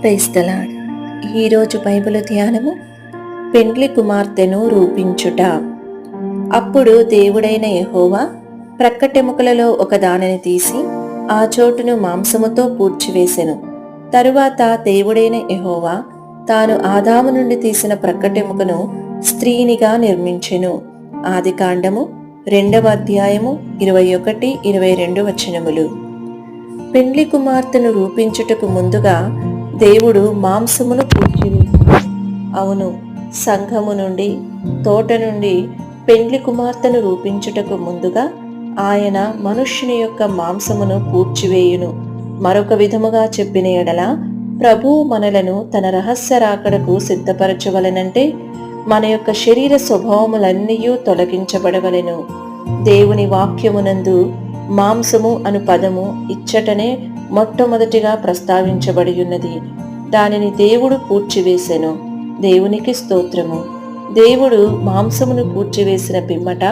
క్రైస్తలాడ్ ఈరోజు బైబిల్ ధ్యానము పెండ్లి కుమార్తెను రూపించుట. అప్పుడు దేవుడైన యహోవా ప్రక్కటెముకలలో ఒక దానిని తీసి ఆ చోటును మాంసముతో పూడ్చివేసెను. తరువాత దేవుడైన యహోవా తాను ఆదాము నుండి తీసిన ప్రక్కటెముకను స్త్రీనిగా నిర్మించెను. ఆది కాండము రెండవ అధ్యాయము ఇరవై ఒకటి ఇరవై రెండు వచనములు. పెండ్లి కుమార్తెను రూపించుటకు ముందుగా దేవుడు మాంసమును పూడ్చివేశాడు అవును సంఘము నుండి తోట నుండి పెండ్లి కుమార్తెను రూపించుటకు ముందుగా ఆయన మనుష్యుని యొక్క మాంసమును పూడ్చివేయును. మరొక విధముగా చెప్పిన ఎడల ప్రభువు మనలను తన రహస్య రాకడకు సిద్ధపరచవలనంటే మన యొక్క శరీర స్వభావములన్నీ తొలగించబడవలెను. దేవుని వాక్యమునందు మాంసము అను పదము ఇచ్చటనే మొట్టమొదటిగా ప్రస్తావించబడి ఉన్నది దానిని దేవుడు పూడ్చివేశెను దేవునికి స్తోత్రము. దేవుడు మాంసమును పూడ్చివేసిన పిమ్మట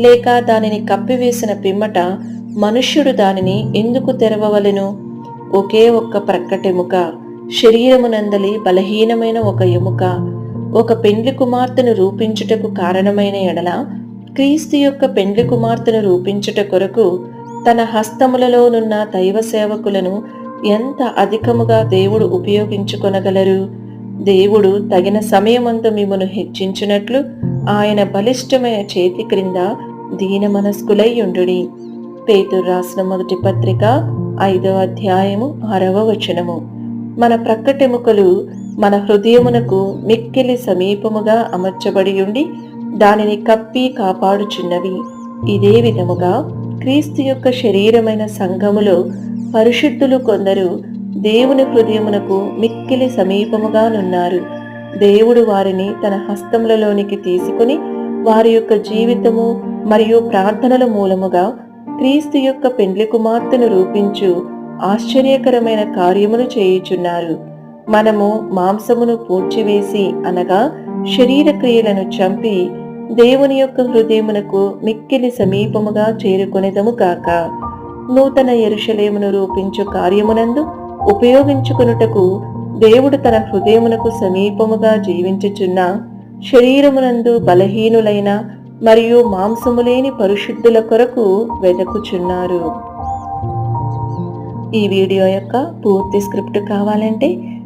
లేక దానిని కప్పివేసిన పిమ్మట మనుష్యుడు దానిని ఎందుకు తెరవవలెను? ఒకే ఒక్క ప్రక్కటెముక శరీరమునందలి బలహీనమైన ఒక ఎముక ఒక పెండ్లి కుమార్తెను రూపించుటకు కారణమైన ఎడల క్రీస్తు యొక్క పెండ్లి కుమార్తెను రూపించుట కొరకు తన హస్తములలోనున్న దైవ సేవకులను ఎంత అధికముగా దేవుడు ఉపయోగించుకొనగలరు? దేవుడు తగిన సమయమందు మిమ్మను హెచ్చించినట్లు ఆయన బలిష్టమైన చేతి క్రింద దీన మనస్కులై ఉండుడి పేతురు రాసిన మొదటి పత్రిక ఐదవ అధ్యాయము ఆరవ వచనము. మన ప్రక్కటెముకలు మన హృదయమునకు మిక్కిలి సమీపముగా అమర్చబడి ఉండి దానిని కప్పి కాపాడుచున్నవి. ఇదే విధముగా క్రీస్తు యొక్క శరీరమైన సంఘములో పరిశుద్ధులు కొందరు దేవుని హృదయమునకు మిక్కిలి సమీపముగానున్నారు. దేవుడు వారిని తన హస్తములలోనికి తీసుకుని వారి యొక్క జీవితము మరియు ప్రార్థనల మూలముగా క్రీస్తు యొక్క పెండ్లి కుమార్తెను రూపించు ఆశ్చర్యకరమైన కార్యములు చేయుచున్నారు. మనము మాంసమును పూడ్చివేసి అనగా శరీర క్రియలను చంపి దేవుని యొక్క హృదయమునకు మిక్కిలి సమీపముగా చేరుకొనేదము కాక నూతన ఎరుషలేమును రూపించు కార్యమునందు ఉపయోగించుకొనుటకు దేవుడు తన హృదయమునకు సమీపముగా జీవించుచున్న శరీరమునందు బలహీనులైన మరియు మాంసము లేని పరిశుద్ధుల కొరకు వెదకుచున్నారు. ఈ వీడియో యొక్క పూర్తి స్క్రిప్ట్ కావాలంటే